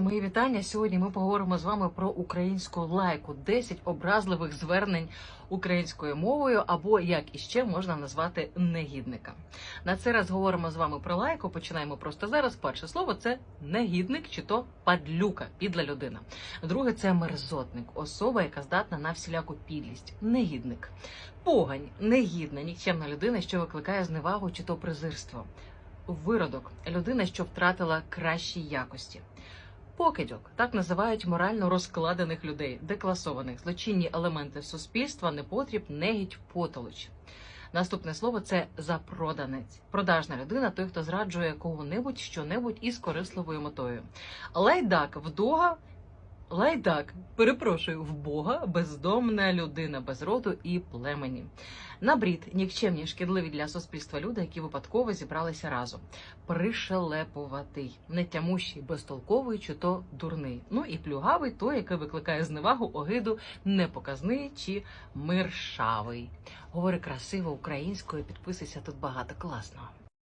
Мої вітання. Сьогодні ми поговоримо з вами про українську лайку, 10 образливих звернень українською мовою, або як іще можна назвати негідника. На цей раз говоримо з вами про лайку. Починаємо просто зараз. Перше слово це негідник чи то падлюка, підла людина. Друге це мерзотник, особа, яка здатна на всіляку підлість, негідник. Погань, негідна, нікчемна людина, що викликає зневагу чи то презирство. Виродок людина, що втратила кращі якості. Покидьок так називають морально розкладених людей, декласованих злочинні елементи суспільства, непотріб, негідь, потолоч. Наступне слово це запроданець, продажна людина, той, хто зраджує кого-небудь, що-небудь із корисливою метою. Лайдак вдога. Лайдак, перепрошую, в Бога бездомна людина без роду і племені. Набрід нікчемні шкідливі для суспільства люди, які випадково зібралися разом. Пришелепуватий, нетямущий, безтолковий чи то дурний. Ну і плюгавий той, який викликає зневагу, огиду, непоказний чи миршавий. Говори красиво українською, підписуйся тут багато класного.